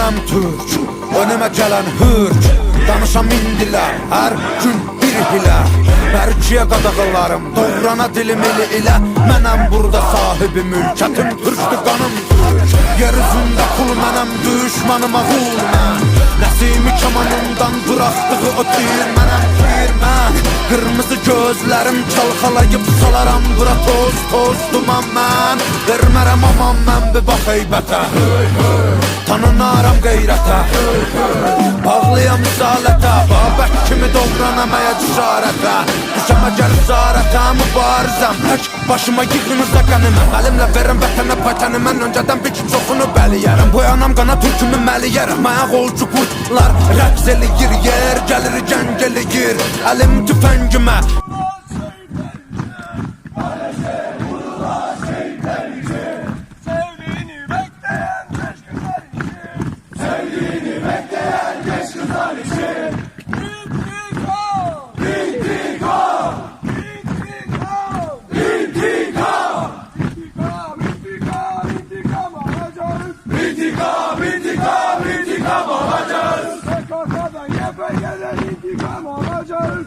Mənəm türk, önümə gələn hürk. Danışam indilər, hər gün bir hilə Mərkiyə qadağalarım, doğrana dilim ili ilə Mənəm burada sahibi mülkətim türkdür qanım Yer üzündə kul mənəm, düşmanıma qul mən Nəsimi kamanından bıraxdığı o tir mənəm tir mən Qırmızı gözlərim çalxalayıb salaram bura toz toz duman mən Vermərəm aman mən bir bax heybətə Tanınaram qeyrətə. Bağlıyam risalətə Babək kimi doğranamaya cüsarətə Düşəm əgər zarətə mübarizəm. Tək başıma yığınıza qənimə Əlimlə verim vətənə paytəni Mən öncədən bir ki çoxunu bəliyərəm Boyanam qana türkümü məliyərəm Ayaq olcu qurtlar rəqs eləyir Yer gəlir gəng eləyir Əlim tüfəngimə YPG'den intikam alacağız.